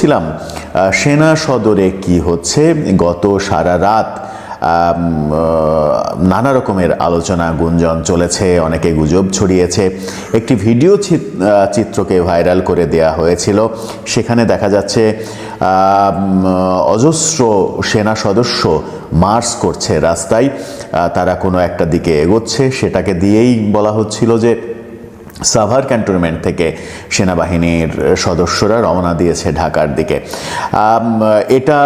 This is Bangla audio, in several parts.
ছিলাম সেনা সদরে কি হচ্ছে? গত সারা রাত নানা রকমের আলোচনা, গুঞ্জন চলেছে, অনেকে গুজব ছড়িয়েছে। একটি ভিডিও চিত- চিত্রকে ভাইরাল করে দেয়া হয়েছিল। সেখানে দেখা যাচ্ছে অজস্র সেনা সদস্য মার্চ করছে রাস্তায়। তারা কোনো একটা দিকে এগোচ্ছে। সেটাকে দিয়েই বলা হচ্ছিল যে সাভার ক্যান্টনমেন্ট থেকে সেনাবাহিনীর সদস্যরা রওনা দিয়েছে ঢাকার দিকে। এটা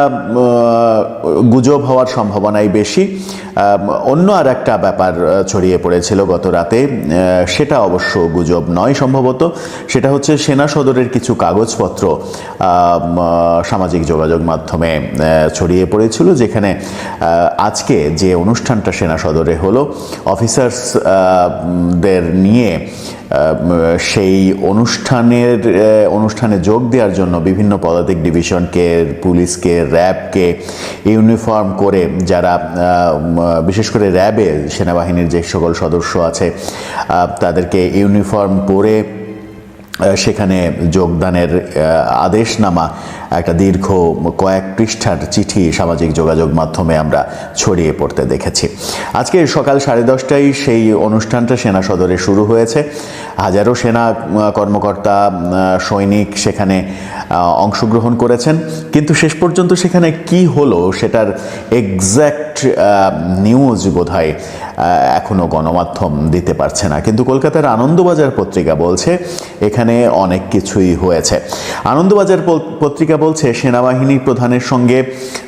গুজব হওয়ার সম্ভাবনাই বেশি। অন্য আর একটা ব্যাপার ছড়িয়ে পড়েছিল গত রাতে সেটা অবশ্য গুজব নয় সম্ভবত। সেটা হচ্ছে সেনা সদরের কিছু কাগজপত্র সামাজিক যোগাযোগ মাধ্যমে ছড়িয়ে পড়েছিল, যেখানে আজকে যে অনুষ্ঠানটা সেনা সদরে হলো, অফিসার্স দের নিয়ে সেই অনুষ্ঠানের অনুষ্ঠানে যোগ দেওয়ার জন্য বিভিন্ন পদাতিক ডিভিশনকে, পুলিশকে, র্যাবকে ইউনিফর্ম করে যারা বিশেষ করে র্যাবে সেনাবাহিনীর যে সকল সদস্য আছে তাদেরকে ইউনিফর্ম পরে সেখানে যোগদানের আদেশনামা একটা দীর্ঘ কয়েক পৃষ্ঠার চিঠি সামাজিক যোগাযোগ মাধ্যমে আমরা ছড়িয়ে পড়তে দেখেছি। আজকে সকাল সাড়ে দশটায় সেই অনুষ্ঠানটা সেনা সদরে শুরু হয়েছে। হাজারো সেনা কর্মকর্তা সৈনিক সেখানে অংশগ্রহণ করেছেন। কিন্তু শেষ পর্যন্ত সেখানে কি হলো সেটার এক্স্যাক্ট নিউজ বোধহয় আহ, এখনও গণমাধ্যম দিতে পারছে না। কিন্তু কলকাতার আনন্দবাজার পত্রিকা বলছে এখানে অনেক কিছুই হয়েছে। আনন্দবাজার পত্রিকা বলছে, সেনাবাহিনী প্রধানের সঙ্গে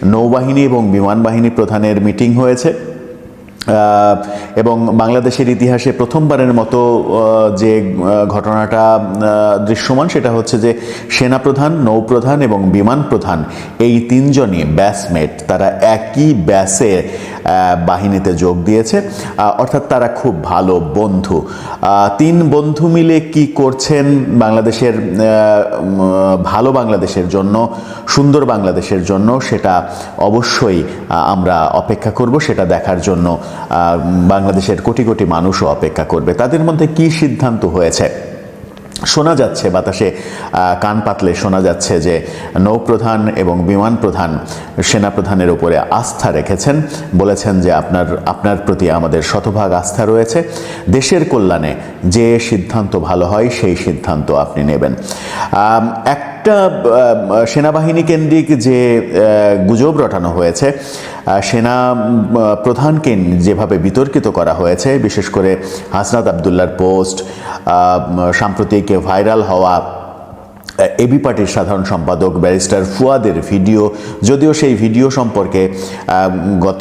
নৌবাহিনী এবং বিমান বাহিনী প্রধানের মিটিং হয়েছে। এবং বাংলাদেশের ইতিহাসে প্রথমবারের মতো যে ঘটনাটা দৃশ্যমান, সেটা হচ্ছে যে, সেনাপ্রধান, নৌপ্রধান এবং বিমান প্রধান, এই তিনজনই ব্যাসমেট তারা একই ব্যাসে বাহিনীতে যোগ দিয়েছে। অর্থাৎ তারা খুব ভালো বন্ধু। তিন বন্ধু মিলে কি করছেন বাংলাদেশের ভালো বাংলাদেশের জন্য, সুন্দর বাংলাদেশের জন্য, সেটা অবশ্যই আমরা অপেক্ষা করব। সেটা দেখার জন্য বাংলাদেশের কোটি কোটি মানুষও অপেক্ষা করবে। তাদের মধ্যে কি সিদ্ধান্ত হয়েছে? শোনা যাচ্ছে বাতাসে কান পাতলে শোনা যাচ্ছে যে নৌপ্রধান এবং বিমান প্রধান সেনাপ্রধানের উপরে আস্থা রেখেছেন। বলেছেন যে আপনার আপনার প্রতি আমাদের শতভাগ আস্থা রয়েছে। দেশের কল্যাণে যে সিদ্ধান্ত ভালো হয় সেই সিদ্ধান্ত আপনি নেবেন। আম, একটা সেনাবাহিনী কেন্দ্রিক যে গুজব রটানো হয়েছে সেনা প্রধানকে যেভাবে বিতর্কিত করা হয়েছে, বিশেষ করে হাসনাত আবদুল্লার পোস্ট সাম্প্রতিক ভাইরাল হওয়া এবি পার্টির সাধারণ সম্পাদক ব্যারিস্টার ফুয়াদের ভিডিও। যদিও সেই ভিডিও সম্পর্কে গত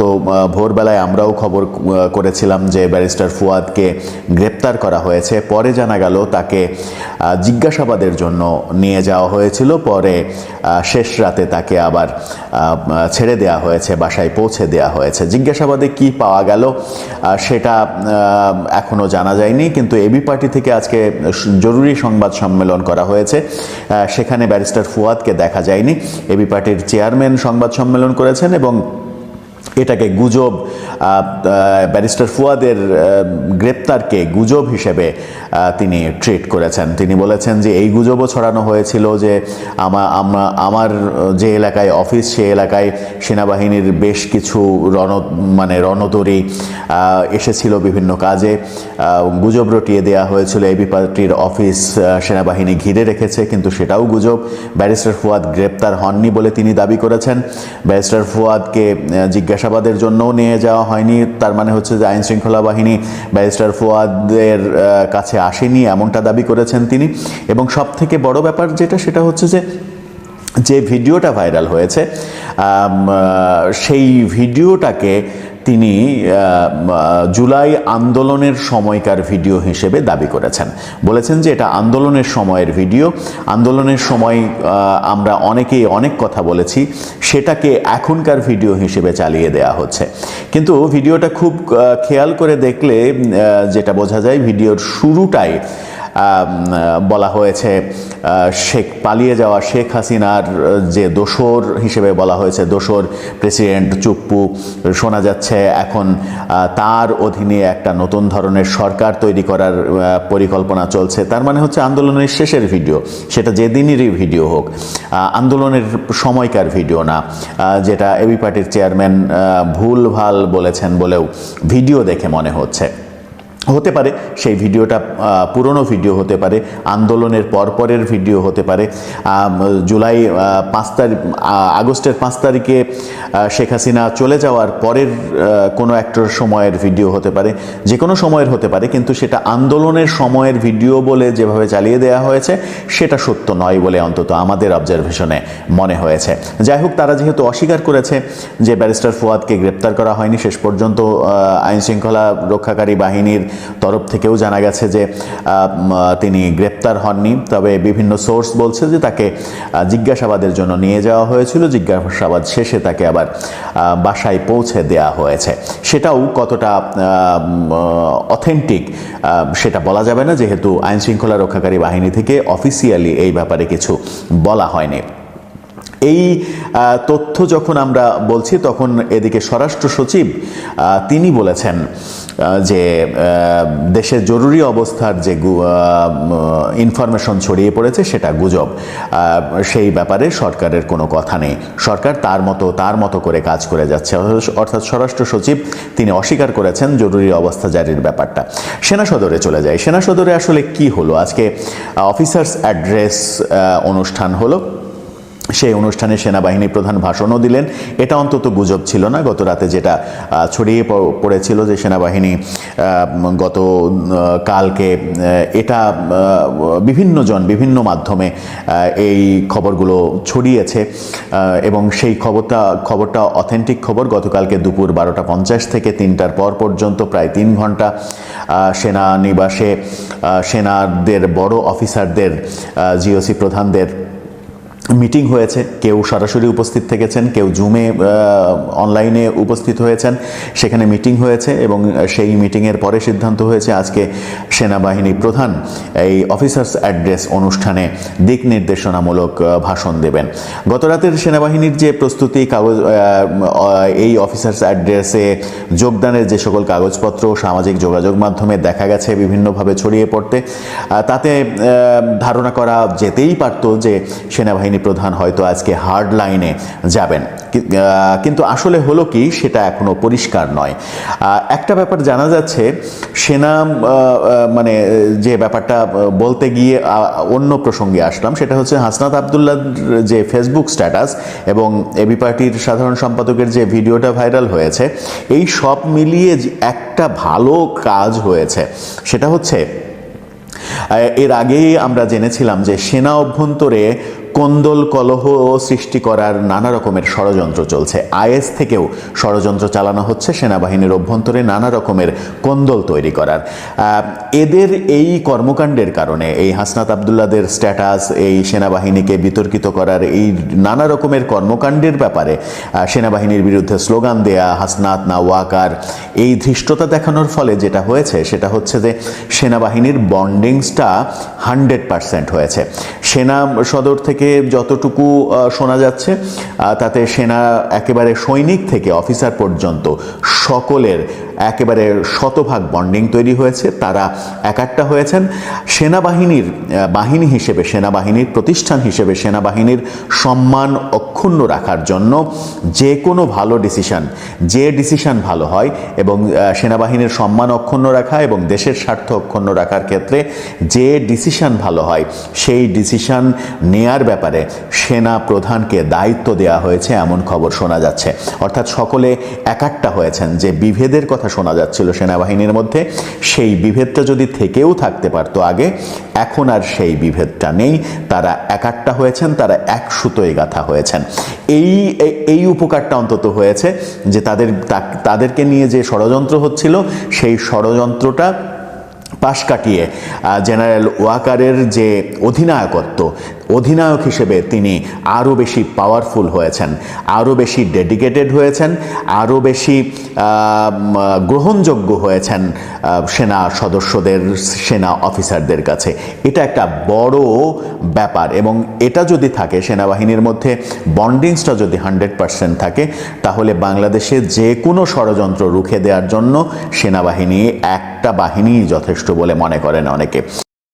ভোরবেলায় আমরাও খবর করেছিলাম যে ব্যারিস্টার ফুয়াদকে গ্রেপ্তার করা হয়েছে। পরে জানা গেল তাকে জিজ্ঞাসাবাদের জন্য নিয়ে যাওয়া হয়েছিল। পরে শেষ রাতে তাকে আবার ছেড়ে দেওয়া হয়েছে, বাসায় পৌঁছে দেওয়া হয়েছে। জিজ্ঞাসাবাদে কি পাওয়া গেল সেটা এখনও জানা যায়নি। কিন্তু এবি পার্টি থেকে আজকে জরুরি সংবাদ সম্মেলন করা হয়েছে। সেখানে ব্যারিস্টার ফুয়াদকে দেখা যায়নি। এবি পার্টির চেয়ারম্যান সংবাদ সম্মেলন করেছেন এবং এটাকে গুজব ব্যারিস্টার ফুয়াদের গ্রেপ্তারকে গুজব হিসেবে তিনি ট্রিট করেছেন। তিনি বলেছেন যে এই গুজবও ছড়ানো হয়েছিল যে আমা- আমা- আমার যে এলাকায় অফিস সে এলাকায় সেনাবাহিনীর বেশ কিছু রণ মানে রণতরী এসেছিল বিভিন্ন কাজে। গুজব রটিয়ে দেওয়া হয়েছিল এবি পার্টির অফিস সেনাবাহিনী ঘিরে রেখেছে কিন্তু সেটাও গুজব। ব্যারিস্টার ফুয়াদ গ্রেপ্তার হননি বলে তিনি দাবি করেছেন। ব্যারিস্টার ফুয়াদকে আহ, জিজ্ঞাসাবাদের জন্যও নিয়ে যাওয়া হয়নি। তার মানে হচ্ছে যে আইন শৃঙ্খলা বাহিনী ব্যারিস্টার ফুয়াদের কাছে আসেনি এমনটা দাবি করেছেন তিনি। এবং সব থেকে বড় ব্যাপার যেটা, সেটা হচ্ছে যে যে ভিডিওটা ভাইরাল হয়েছে সেই ভিডিওটাকে তিনি জুলাই আন্দোলনের সময়কার ভিডিও হিসেবে দাবি করেছেন। বলেছেন যে এটা আন্দোলনের সময়ের ভিডিও। আন্দোলনের সময় আমরা অনেকেই অনেক কথা বলেছি। সেটাকে এখনকার ভিডিও হিসেবে চালিয়ে দেওয়া হচ্ছে। কিন্তু ভিডিওটা খুব খেয়াল করে দেখলে যেটা বোঝা যায়, ভিডিওর শুরুটাই বলা হয়েছে শেখ, পালিয়ে যাওয়া শেখ হাসিনার যে দোসর হিসেবে বলা হয়েছে, দোসর প্রেসিডেন্ট চুপ্পু, শোনা যাচ্ছে এখন তার অধীনে একটা নতুন ধরনের সরকার তৈরি করার পরিকল্পনা চলছে। তার মানে হচ্ছে আন্দোলনের শেষের ভিডিও, সেটা যেদিনেরই ভিডিও হোক আন্দোলনের সময়কার ভিডিও না যেটা এবি পার্টির চেয়ারম্যান ভুল ভালো বলেছেন বলেও ভিডিও দেখে মনে হচ্ছে। হতে পারে, সেই ভিডিওটা পুরনো ভিডিও হতে পারে, আন্দোলনের পরপরের ভিডিও হতে পারে জুলাই পাঁচ তারিখ আগস্টের পাঁচ তারিখে শেখ হাসিনা চলে যাওয়ার পরের কোনো একটা সময়ের ভিডিও হতে পারে যে কোনো সময়ের হতে পারে, কিন্তু সেটা আন্দোলনের সময়ের ভিডিও বলে যেভাবে চালিয়ে দেওয়া হয়েছে, সেটা সত্য নয় বলে অন্তত আমাদের অবজারভেশনে মনে হয়েছে। যাই হোক, তারা যেহেতু অস্বীকার করেছে যে ব্যারিস্টার ফুয়াদকে গ্রেপ্তার করা হয়নি, শেষ পর্যন্ত আইন শৃঙ্খলা রক্ষাকারী বাহিনীর তরফ থেকেও জানা গেছে যে তিনি গ্রেপ্তার হননি। তবে বিভিন্ন সোর্স বলছে যে তাকে জিজ্ঞাসাবাদের জন্য নিয়ে যাওয়া হয়েছিল। জিজ্ঞাসাবাদ শেষে তাকে আবার বাসায় পৌঁছে দেওয়া হয়েছে। সেটাও কতটা অথেন্টিক সেটা বলা যাবে না। যেহেতু আইনশৃঙ্খলা রক্ষাকারী বাহিনী থেকে অফিসিয়ালি এই ব্যাপারে কিছু বলা হয়নি। এই তথ্য যখন আমরা বলছি, তখন এদিকে স্বরাষ্ট্র সচিব তিনি বলেছেন যে দেশের জরুরি অবস্থার যে ইনফরমেশন ছড়িয়ে পড়েছে, সেটা গুজব। সেই ব্যাপারে সরকারের কোনো কথা নেই। সরকার তার মতো তার মতো করে কাজ করে যাচ্ছে। অর্থাৎ স্বরাষ্ট্র সচিব, তিনি অস্বীকার করেছেন জরুরি অবস্থা জারির ব্যাপারটা। সেনা সদরে চলে যায় সেনা সদরে আসলে কি হলো? আজকে অফিসার্স অ্যাড্রেস অনুষ্ঠান হলো। সেই অনুষ্ঠানে সেনাবাহিনী প্রধান ভাষণও দিলেন। এটা অন্তত গুজব ছিল না। গত রাতে যেটা ছড়িয়ে পড়েছিল যে সেনাবাহিনী গত কালকে এটা বিভিন্ন জন বিভিন্ন মাধ্যমে এই খবরগুলো ছড়িয়েছে। এবং সেই খবরটা খবরটা অথেন্টিক খবর। গতকালকে দুপুর বারোটা পঞ্চাশ থেকে তিনটার পর পর্যন্ত প্রায় তিন ঘণ্টা আহ, সেনা নিবাসে আহ, সেনাদের বড় অফিসারদের জিওসি প্রধানদের মিটিং হয়েছে, কেউ সরাসরি উপস্থিত থেকেছেন, কেউ জুমে অনলাইনে উপস্থিত হয়েছেন। সেখানে মিটিং হয়েছে এবং সেই মিটিংয়ের পরে সিদ্ধান্ত হয়েছে আজকে সেনাবাহিনী প্রধান এই অফিসার্স অ্যাড্রেস অনুষ্ঠানে দিক নির্দেশনামূলক ভাষণ দেবেন। গত রাতের সেনাবাহিনীর যে প্রস্তুতি, কাগজ এই অফিসার্স অ্যাড্রেসে যোগদানের যে সকল কাগজপত্র, সামাজিক যোগাযোগ মাধ্যমে দেখা গেছে বিভিন্নভাবে ছড়িয়ে পড়তে তাতে ধারণা করা যেতেই পারতো যে সেনাবাহিনী প্রধান হয়তো আজকে হার্ড লাইনে যাবেন। কিন্তু আসলে হলো কি, সেটা এখনও পরিষ্কার নয়। একটা ব্যাপার জানা যাচ্ছে, সেনা মানে যে ব্যাপারটা বলতে গিয়ে অন্য প্রসঙ্গে আসলাম, সেটা হচ্ছে হাসনাত আবদুল্লার যে ফেসবুক স্ট্যাটাস এবং এবি পার্টির সাধারণ সম্পাদকের যে ভিডিওটা ভাইরাল হয়েছে, এই সব মিলিয়ে একটা ভালো কাজ হয়েছে, সেটা হচ্ছে এর আগেই আমরা জেনেছিলাম যে সেনা অভ্যন্তরে কোন্দল কলহ সৃষ্টি করার নানা রকমের ষড়যন্ত্র চলছে। আইএস থেকেও ষড়যন্ত্র চালানো হচ্ছে সেনাবাহিনীর অভ্যন্তরে নানা রকমের কোন্দল তৈরি করার। এদের এই কর্মকাণ্ডের কারণে এই হাসনাত আবদুল্লাদের স্ট্যাটাস, এই সেনাবাহিনীকে বিতর্কিত করার এই নানা রকমের কর্মকাণ্ডের ব্যাপারে সেনাবাহিনীর বিরুদ্ধে স্লোগান দেয়া, হাসনাত না ওয়াকার, এই ধৃষ্টতা দেখানোর ফলে যেটা হয়েছে, সেটা হচ্ছে যে সেনাবাহিনীর বন্ডিংসটা হান্ড্রেড পারসেন্ট হয়েছে। সেনা সদর থেকে যতটুকু শোনা যাচ্ছে তাতে সেনা একেবারে সৈনিক থেকে অফিসার পর্যন্ত সকলের একেবারে শতভাগ বন্ডিং তৈরি হয়েছে, তারা একাট্টা হয়েছেন। সেনাবাহিনীর বাহিনী হিসেবে, সেনাবাহিনীর প্রতিষ্ঠান হিসেবে সেনাবাহিনীর সম্মান অক্ষুণ্ণ রাখার জন্য যে কোনো ভালো ডিসিশন যে ডিসিশান ভালো হয় এবং সেনাবাহিনীর সম্মান অক্ষুণ্ণ রাখা এবং দেশের স্বার্থ অক্ষুণ্ণ রাখার ক্ষেত্রে যে ডিসিশান ভালো হয়, সেই ডিসিশান নেয়ার ব্যাপারে সেনা প্রধানকে দায়িত্ব দেওয়া হয়েছে, এমন খবর শোনা যাচ্ছে। অর্থাৎ সকলে একাট্টা হয়েছেন যে বিভেদের কথা শোনা যাচ্ছিল সেনাবাহিনীর মধ্যে, সেই বিভেদটা যদি থেকেও থাকতে পারতো আগে, এখন আর সেই বিভেদটা নেই। তারা একাট্টা হয়েছেন, তারা এক সুতোয় গাথা হয়েছেন। এই- এই উপকারটা অন্তত হয়েছে যে তাদের, তাদেরকে নিয়ে যে ষড়যন্ত্র হচ্ছিল, সেই ষড়যন্ত্রটা পাশ কাটিয়ে জেনারেল ওয়াকারের যে অধিনায়কত্ব অধিনায়ক হিসেবে তিনি আরও বেশি পাওয়ারফুল হয়েছেন, আরও বেশি ডেডিকেটেড হয়েছেন, আরও বেশি গ্রহণযোগ্য হয়েছেন সেনা সদস্যদের, সেনা অফিসারদের কাছে। এটা একটা বড় ব্যাপার এবং এটা যদি থাকে, সেনাবাহিনীর মধ্যে বন্ডিংসটা যদি হান্ড্রেড পার্সেন্ট থাকে, তাহলে বাংলাদেশে যে কোনো ষড়যন্ত্র রুখে দেওয়ার জন্য সেনাবাহিনী একটা বাহিনী যথেষ্ট বলে মনে করেন অনেকে।